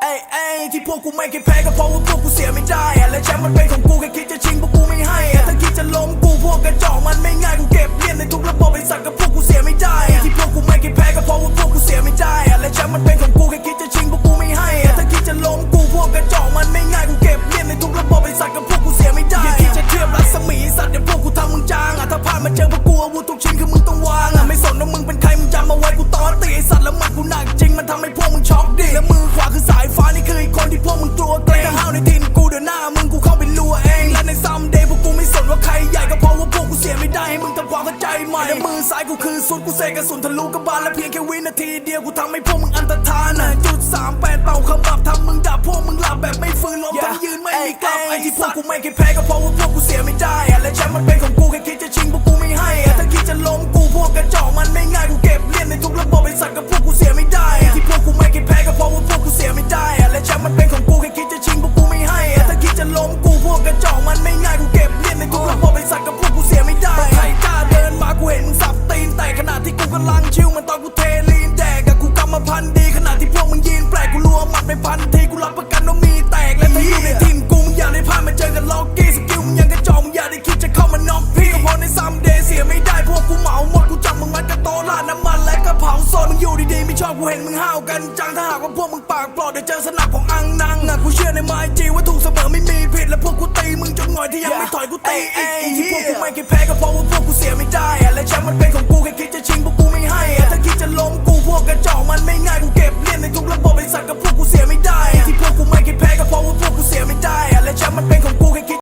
ไอ้ยเอ้ที่พวกกูไม่เคยแพ้ก็เพราะว่าพวกกูเสียไม่ได้ กูคือสุดกูเสกกระสุนทะลุกระบาลและเพียงแค่วินาทีเดียวกูทำให้พวกมึงอันตรธานนะจุดสามแปดเป่าขมับทำมึงดับพวกมึงหลับแบบไม่ฟื้นลมทั้งยืนไม่มีกลับไอ้ที่พวกกูไม่เคยแพ้ก็เพราะว่าพวกกูเสียไม่ได้ ที่กูกำลังชิวมันตอนกูเทลีนแดกอะกูกำมาพันดี ขณะที่พวกมึงยืนแปลกกูรัวมัดไปพันทีกูรับประกันว่ามีแตกและถ้าอยู่ในทีมกูมึงอย่าได้พลาดมาเจอกันล็อกกี้สกิลมึงยังกระจอกมึงอย่าได้คิดจะเข้ามาน็อกพี่ก็เพราะในซัมเดย์เสียไม่ได้พวกกูเหมาหมดกูจับมึงมัดกระโตลาดน้ำมันและกระเผาโซนมึงอยู่ดีๆไม่ชอบกูเห็นมึงห้าวกันจังถ้าหากว่าพวกมึงปากปลอดเดี๋ยวเจอสนับของอังนังอะกูเชื่อในไม้จีว่าถูกเสมอไม่มีผิดและพวกกูตีมึงจนหน่อยที่ยังไม่ถอยกูตีเองที่พวกกูไม่เคยแพ้ก็เพราะว่าพวกกูเสียไม่ได้และแชมป์มันเ